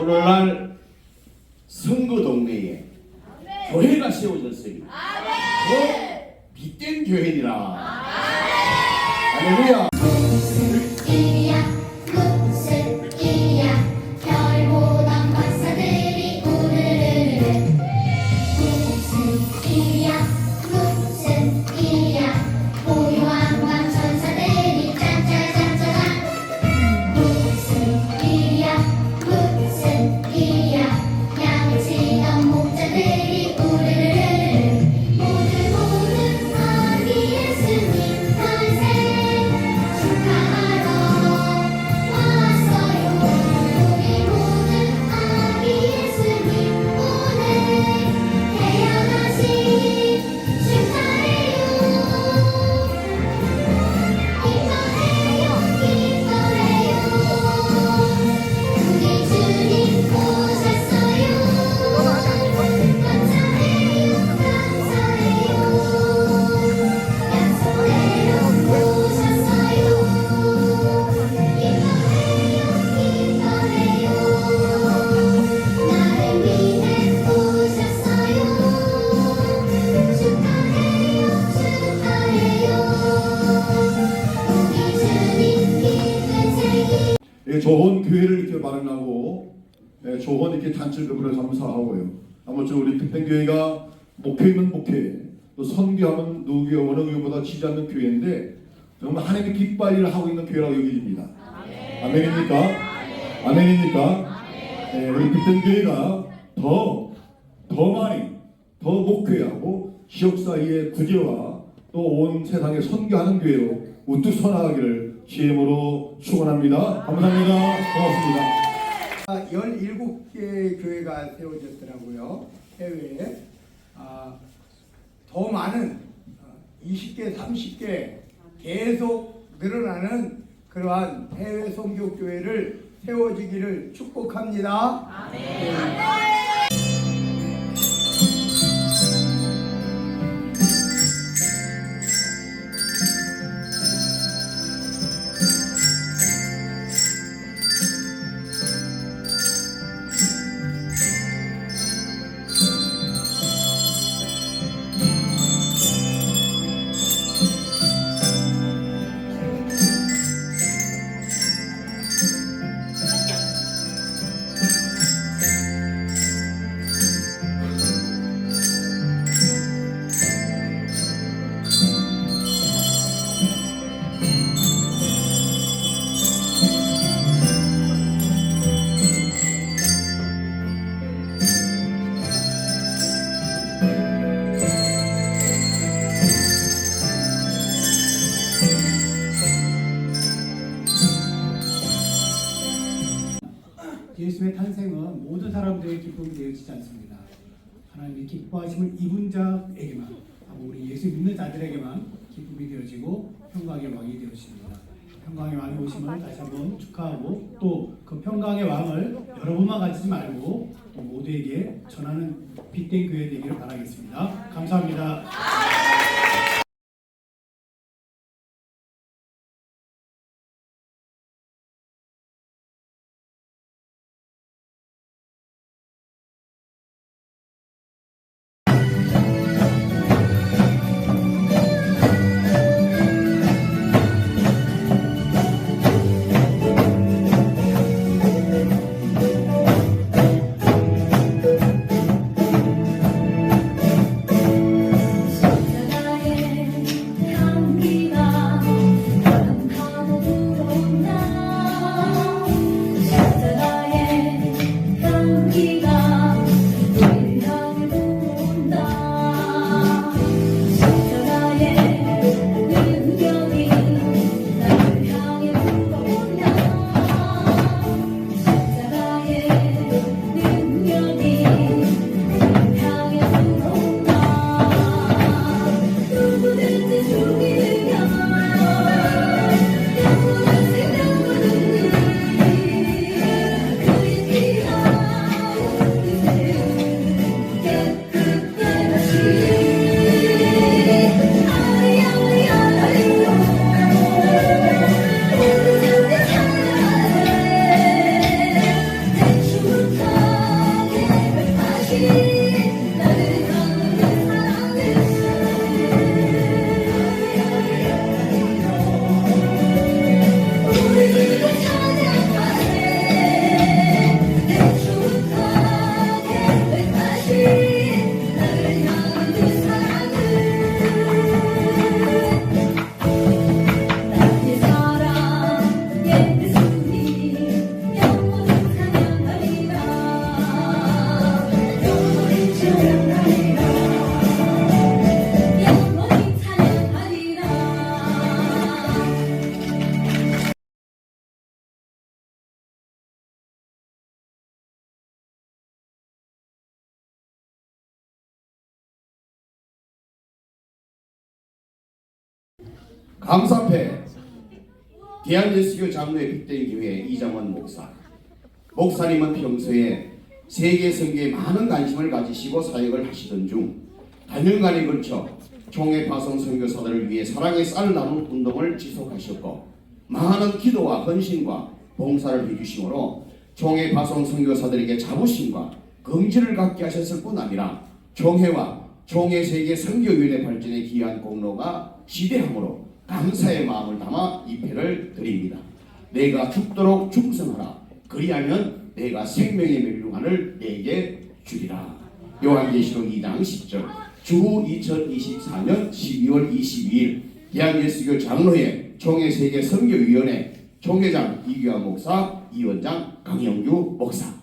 오늘날 선거 동네에 교회가 세워졌으니 그 빛된 교회니라. 할렐루야. 이렇게 마련하고 예, 좋은 이렇게 단체급으로 감사하고요. 아무쪼 우리 특별교회가 있는 목회, 또 선교하면 누구의 어느 교회보다 지지 않는 교회인데 정말 하나님의 기뻐할 하고 있는 교회라고 여겨집니다. 아멘 입니까? 아멘입니까? 예, 우리 특별교회가 더, 더 많이, 더 목회하고 지역 사회의 구제와 또 온 세상에 선교하는 교회로 우뚝 서나가기를 주임으로 축원합니다. 감사합니다. 고맙습니다. 17개 교회가 세워졌더라고요. 해외에. 아, 더 많은 어, 20개, 30개 계속 늘어나는 그러한 해외 선교 교회를 세워지기를 축복합니다. 예수의 탄생은 모든 사람들의 기쁨이 되어지지 않습니다. 하나님이 기뻐하심을 입은 자에게만 우리 예수 믿는 자들에게만 기쁨이 되어지고 평강의 왕이 되어집니다. 평강의 왕이 오심을 다시 한번 축하하고 또 그 평강의 왕을 여러분만 가지지 말고 또 모두에게 전하는 빛된 교회 되기를 바라겠습니다. 감사합니다. 감사패. 대한예수교 장로의 빅된 교회 이장원 목사. 목사님은 평소에 세계 선교에 많은 관심을 가지시고 사역을 하시던 중 단연간에 걸쳐 총회 파송 선교사들을 위해 사랑의 쌀 나눔 운동을 지속하셨고 많은 기도와 헌신과 봉사를 해주심으로 총회 파송 선교사들에게 자부심과 긍지를 갖게 하셨을 뿐 아니라 총회와 총회 세계 선교위원회 발전에 기여한 공로가 지대함으로 감사의 마음을 담아 이 패를 드립니다. 내가 죽도록 충성하라. 그리하면 내가 생명의 멸류관을 내게 주리라. 요한계시록 2장 10절. 주 2024년 12월 22일 대한예수교 장로회 총회 세계 선교위원회 총회장 이규환 목사, 이원장 강영규 목사.